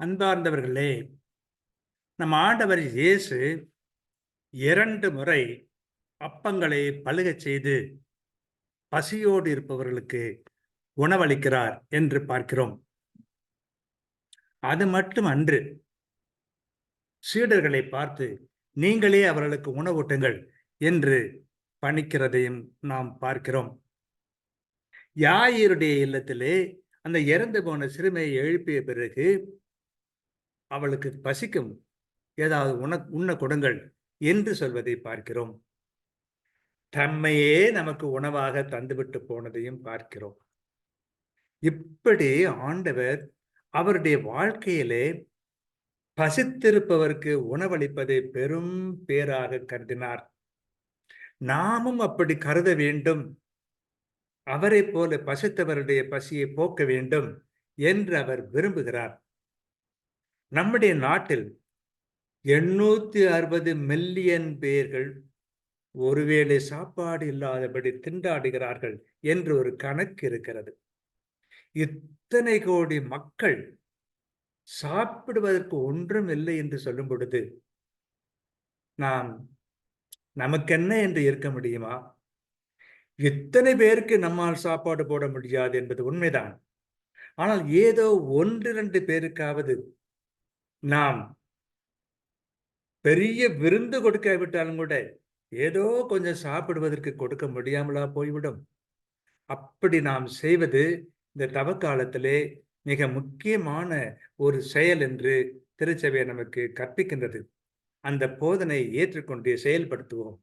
அன்பார்ந்தவர்களே நம் ஆண்டவர் இயேசு இரண்டு முறை அப்பங்களை பழுகச் செய்து பசியோடு இருப்பவர்களுக்கு உணவளிக்கிறார் என்று பார்க்கிறோம். அது மட்டும் அன்று. சீடர்களை பார்த்து நீங்களே அவர்களுக்கு உணவூட்டுங்கள் என்று பணிக்கிறதையும் நாம் பார்க்கிறோம். யாயிருடைய இல்லத்திலே அந்த இறந்து போன சிறுமையை எழுப்பிய பிறகு அவளுக்கு பசிக்கும். ஏதாவது உண உண்ண கொடுங்கள் என்று சொல்வதை பார்க்கிறோம். தம்மையே நமக்கு உணவாக தந்துவிட்டு போனதையும் பார்க்கிறோம். இப்படி ஆண்டவர் அவருடைய வாழ்க்கையிலே பசித்திருப்பவருக்கு உணவளிப்பதை பெரும் பேராக கருதினார். நாமும் அப்படி கருத வேண்டும். அவரை போல பசித்தவருடைய பசியை போக்க வேண்டும் என்று அவர் விரும்புகிறார். நம்முடைய நாட்டில் எண்ணூத்தி அறுபது மில்லியன் பேர்கள் ஒருவேளை சாப்பாடு இல்லாதபடி திண்டாடுகிறார்கள் என்று ஒரு கணக்கு இருக்கிறது. இத்தனை கோடி மக்கள் சாப்பிடுவதற்கு ஒன்றும் இல்லை என்று சொல்லும் பொழுது நாம் நமக்கென்ன என்று இருக்க முடியுமா? இத்தனை பேருக்கு நம்மால் சாப்பாடு போட முடியாது என்பது உண்மைதான். ஆனால் ஏதோ ஒன்று இரண்டு பேருக்காவது நாம் பெரிய விருந்து கொடுக்காவிட்டாலும் கூட ஏதோ கொஞ்சம் சாப்பிடுவதற்கு கொடுக்க முடியாமலா போய்விடும். அப்படி நாம் செய்வது இந்த தவக்காலத்திலே மிக முக்கியமான ஒரு செயல் என்று திருச்சபை நமக்கு கற்பிக்கின்றது. அந்த போதனை ஏற்றுக்கொண்டு செயல்படுத்துவோம்.